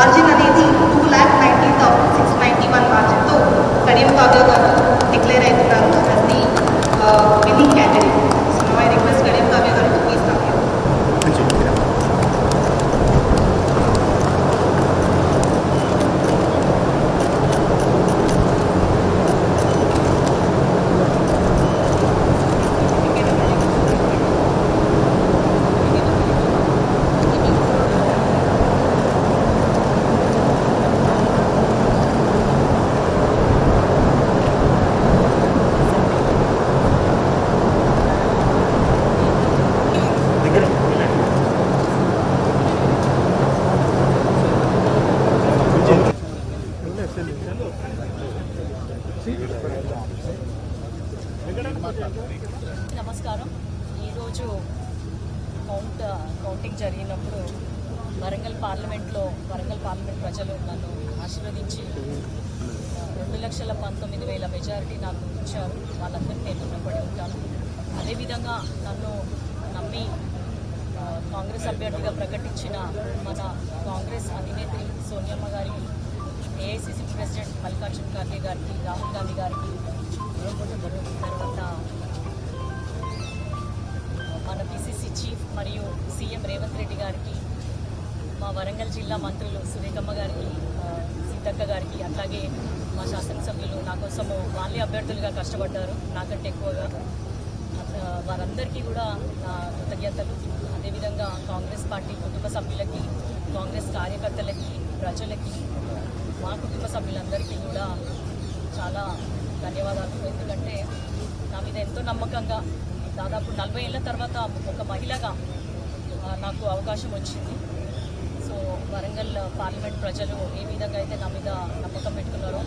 Margin అనేది two lakh ninety thousand నమస్కారం. ఈరోజు కౌంట్ కౌంటింగ్ జరిగినప్పుడు వరంగల్ పార్లమెంట్లో వరంగల్ పార్లమెంట్ ప్రజలు నన్ను ఆశీర్వదించి రెండు లక్షల పంతొమ్మిది వేల మెజారిటీ నాకు ఇచ్చారు. వాళ్ళందరికీ నేను రుణపడి ఉంటాను. అదేవిధంగా నన్ను నమ్మి కాంగ్రెస్ అభ్యర్థిగా ప్రకటించిన మన కాంగ్రెస్ అధినేత్రి సోనియమ్మ గారికి ఏఐసిసి ప్రెసిడెంట్ మల్లికార్జున్ ఖార్గే గారికి రాహుల్ గాంధీ గారికి తర్వాత మన పిసిసి చీఫ్ మరియు సీఎం రేవంత్ రెడ్డి గారికి మా వరంగల్ జిల్లా మంత్రులు సురేఖమ్మ గారికి సీతక్క గారికి అట్లాగే మా శాసనసభ్యులు నా కోసము వాళ్ళే అభ్యర్థులుగా కష్టపడ్డారు నాకంటే ఎక్కువగా. వారందరికీ కూడా నా కృతజ్ఞతలు. అదేవిధంగా కాంగ్రెస్ పార్టీ కుటుంబ సభ్యులకి కాంగ్రెస్ కార్యకర్తలకి ప్రజలకి మా కుటుంబ సభ్యులందరికీ కూడా చాలా ధన్యవాదాలు. ఎందుకంటే నా మీద ఎంతో నమ్మకంగా దాదాపు నలభై ఏళ్ళ తర్వాత ఒక మహిళగా నాకు అవకాశం వచ్చింది. సో వరంగల్ పార్లమెంట్ ప్రజలు ఏ విధంగా అయితే నా మీద నమ్మకం పెట్టుకున్నారో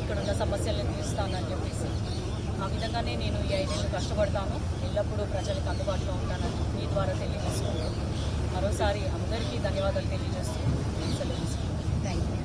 ఇక్కడ ఉన్న సమస్యలను తీరుస్తానని చెప్పేసి ఆ విధంగానే నేను ఈ ఐదేళ్ళు కష్టపడతాను. ఎల్లప్పుడూ ప్రజలకు అందుబాటులో ఉంటానని మీ ద్వారా తెలియజేసుకుంటూ మరోసారి అందరికీ ధన్యవాదాలు తెలియజేస్తూ సెలవు తీసుకుంటాను